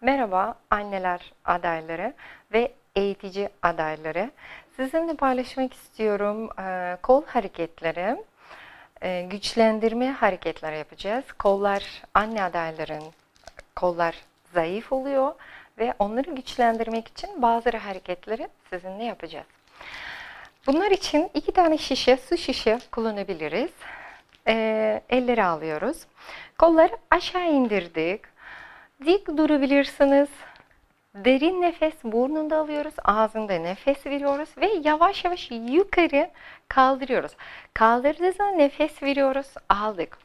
Merhaba anneler adayları ve eğitici adayları. Sizinle paylaşmak istiyorum e, kol hareketleri, e, güçlendirme hareketleri yapacağız. Kollar anne adayların kollar zayıf oluyor ve onları güçlendirmek için bazı hareketleri sizinle yapacağız. Bunlar için iki tane şişe, su şişe kullanabiliriz. Ee, elleri alıyoruz. Kolları aşağı indirdik. Dik durabilirsiniz. Derin nefes burnunda alıyoruz. Ağzında nefes veriyoruz ve yavaş yavaş yukarı kaldırıyoruz. Kaldırdığı zaman nefes veriyoruz. Aldık.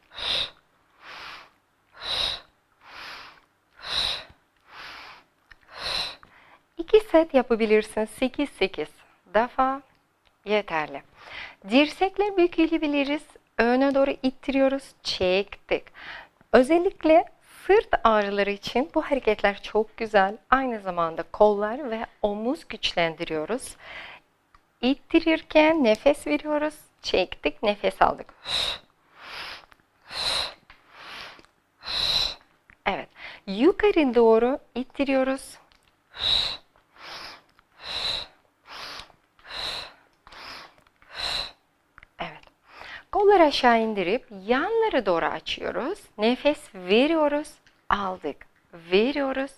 İki set yapabilirsiniz. 8-8 defa yeterli. Dirsekle bükülebiliriz. Öne doğru ittiriyoruz. Çektik. Özellikle sırt ağrıları için bu hareketler çok güzel. Aynı zamanda kollar ve omuz güçlendiriyoruz. İttirirken nefes veriyoruz. Çektik, nefes aldık. Evet. Yukarı doğru ittiriyoruz. Evet. Kolları aşağı indirip yanları doğru açıyoruz. Nefes veriyoruz, aldık. Veriyoruz,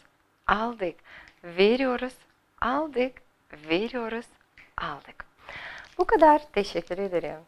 aldık. Veriyoruz, aldık. Veriyoruz, aldık. Bu kadar. Teşekkür ederim.